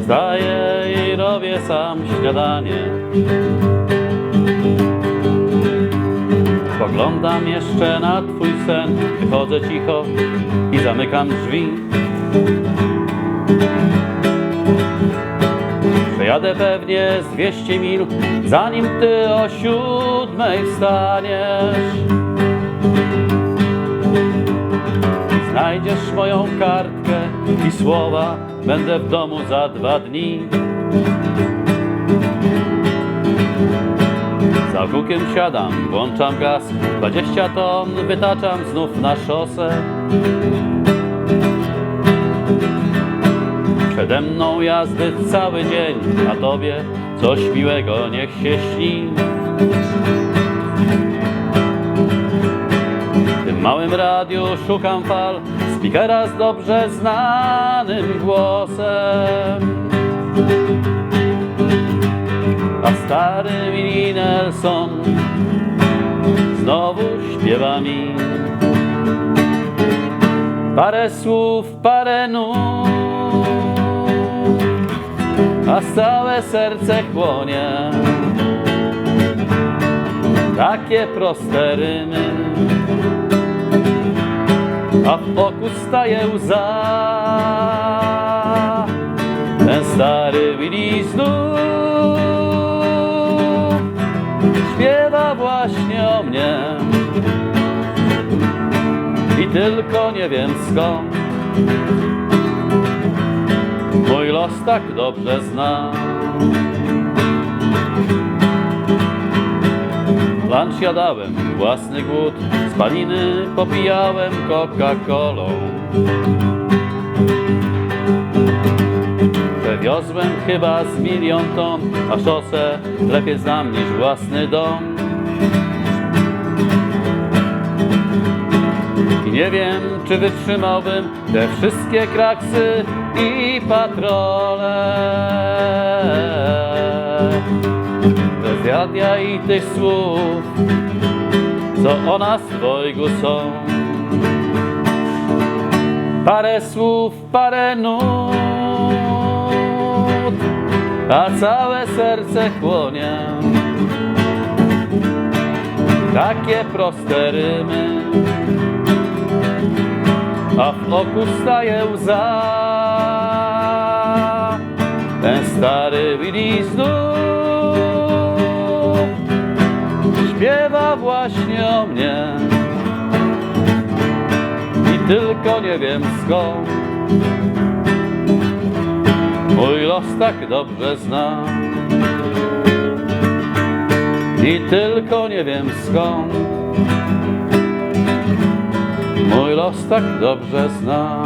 Wstaję i robię sam śniadanie. Poglądam jeszcze na twój sen. Wychodzę cicho i zamykam drzwi. Przejadę pewnie z 200 mil Zanim ty o siódmej wstaniesz Znajdziesz moją kartkę i słowa Będę w domu za dwa dni. Za hukiem siadam, włączam gaz 20 ton wytaczam znów na szosę. Przede mną jazdy cały dzień A tobie coś miłego niech się śni. W małym radiu szukam fal Speakera z dobrze znanym głosem. A stary Nelson Znowu śpiewa mi. Parę słów, parę nut A całe serce chłonie. Takie proste rymy a w oku staje łza. Ten stary Willy znów śpiewa właśnie o mnie i tylko nie wiem skąd mój los tak dobrze zna. Lunch jadałem, własny głód, spaliny popijałem Coca-Colą. Przewiozłem chyba z milion ton, a szosę lepiej znam niż własny dom. I nie wiem, czy wytrzymałbym te wszystkie kraksy i patrole radia i tych słów, co o nas dwojgu są. Parę słów, parę nut, a całe serce chłonie. Takie proste rymy, a w oku staje łza. Ten stary Willy znów śpiewa właśnie o mnie. I tylko nie wiem skąd. Mój los tak dobrze zna. I tylko nie wiem skąd. Mój los tak dobrze zna.